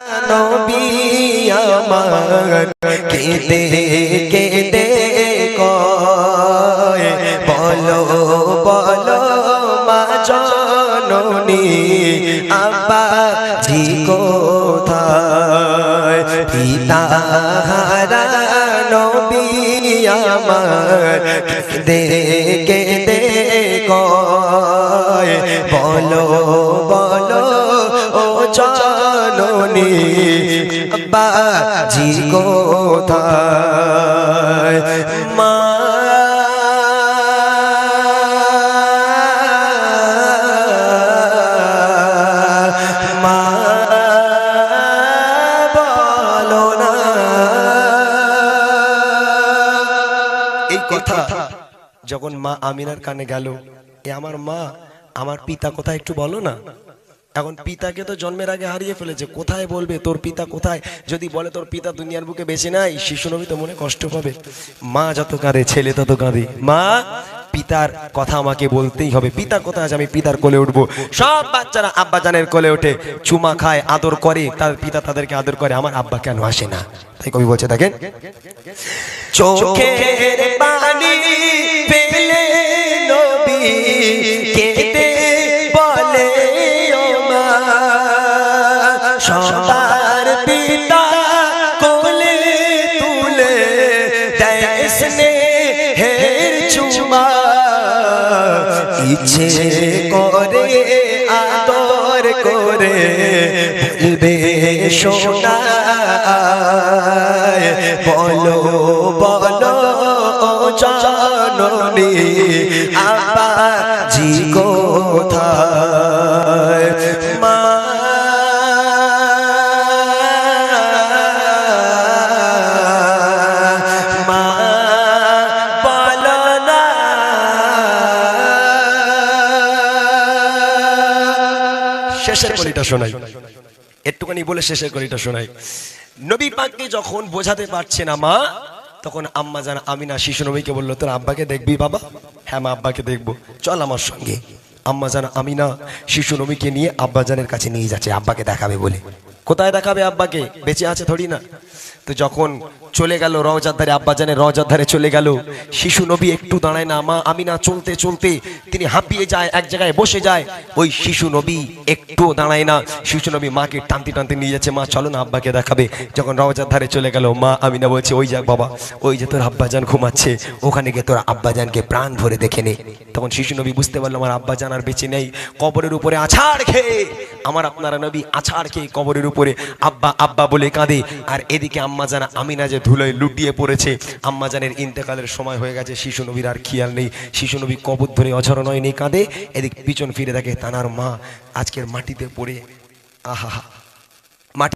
নবী আমার কেঁদে কেঁদে কয়, বলো বলো মা জননী আব্বা জি কোথায় পিতা আমার কেঁদে কেঁদে কয়, বলো জননী বাজি কোথায়, মা যখন মা আমিনার কানে গেল, এ আমার মা, আমার পিতা কোথায় একটু বলো না। এখন পিতাকে তো জন্মের আগে হারিয়ে ফেলেছে। কোথায় বলবে, তোর পিতা কোথায়? যদি বলে তোর পিতা দুনিয়ার বুকে বেঁচে নাই, শিশু নবী তো মনে কষ্ট পাবে। মা যত কাঁদে, ছেলে তত কাঁদে। মা, পিতার কথা আমাকে বলতেই হবে। পিতা কোথায় আছে? আমি পিতার কোলে উঠবো। সব বাচ্চারা আব্বা জানের কোলে ওঠে। চুমা খায়, আদর করে। তার পিতা তাদেরকে আদর করে। আমার আব্বা কেন আসে না? তাই কবি বলছে, দেখেন। চোখের ইচ্ছে করে আদর করে বলবে সোনা বলো বলো জাননি আপা জি কোথায়? শেষের কলিটা শোনাই। একটুখানি বলে শেষের কলিটা শোনাই। নবী পাককে যখন বোঝাতে পারছে না মা, তখন আম্মা জান আমিনা শিশু নবীকে বলল, তোর আব্বাকে দেখবি বাবা? হ্যাঁ মা, আব্বাকে দেখব। চল আমার সঙ্গে। আম্মা জান আমিনা শিশু নবীকে নিয়ে আব্বা জানের কাছে নিয়ে যাচ্ছে, আব্বাকে দেখাবে বলে। কোথায় দেখাবে আব্বাকে? বেঁচে আছে থরি না। তো যখন চলে গেল রওজার ধারে আব্বাজানের রওজার ধারে চলে গেল, শিশু নবী একটু দাঁড়ায় না, মা, আমি না চলতে চলতে তিনি হাঁপিয়ে যায়, এক জায়গায় বসে যায়। ওই শিশু নবী একটু দাঁড়ায় না। শিশু নবী মাকে টানতে টানতে নিয়ে যাচ্ছে, মা, চলো না আব্বাকে দেখাবে। যখন রওজার ধারে চলে গেল, মা আমিনা বলছে, ওই যাক বাবা, ওই যে তোর আব্বাজান ঘুমাচ্ছে, ওখানে গিয়ে তোর আব্বাজানকে প্রাণ ভরে দেখে নে। তখন শিশু নবী বুঝতে পারল, আমার আব্বাজান আর বেঁচে নেই, কবরের উপরে আছাড় খেয়ে, আমার আপনারা নবী আছাড় খেয়ে কবরের উপরে আব্বা আব্বা বলে কাঁদে। আর এদিকে আম্মা জানা আমিনা যে ধুলোয় লুটিয়ে পড়েছে, আম্মা জানের ইন্তেকালের সময় হয়ে গেছে, শিশু নবীর আর খেয়াল নেই। শিশু নবী কবর ধরে অঝরণ নেই কাঁদে, এদিক পিছন ফিরে দেখে তানার মা আজকের মাটিতে পড়ে। আহা। মাটি